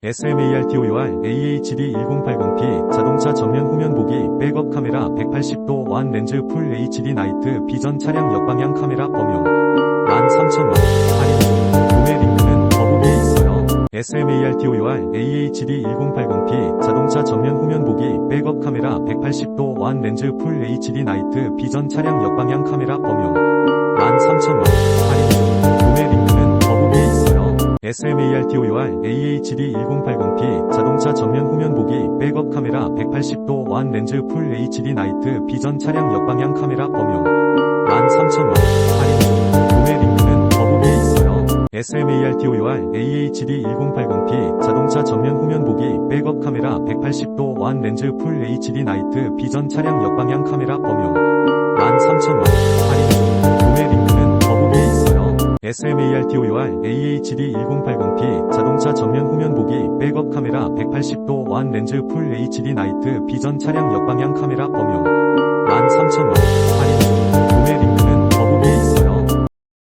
SMARTOUR AHD1080P 자동차 전면 후면 보기 백업 카메라 180도 완 렌즈 풀 HD 나이트 비전 차량 역방향 카메라 범용. 13,000원. 할인. 중 구매 링크는 더보기에 있어요. SMARTOUR AHD1080P 자동차 전면 후면 보기 백업 카메라 180도 완 렌즈 풀 HD 나이트 비전 차량 역방향 카메라 범용. 13,000원 SMARTOUR AHD1080P 자동차 전면 후면 보기 백업 카메라 180도 완 렌즈 풀 HD 나이트 비전 차량 역방향 카메라 범용. 13,000원. 할인 중. 구매 링크는 더보기에 있어요. SMARTOUR AHD1080P 자동차 전면 후면 보기 백업 카메라 180도 완 렌즈 풀 HD 나이트 비전 차량 역방향 카메라 SMARTOUR AHD1080P 자동차 전면 후면 보기 백업 카메라 180도 완 렌즈 풀 HD 나이트 비전 차량 역방향 카메라 범용. 13,000원 할인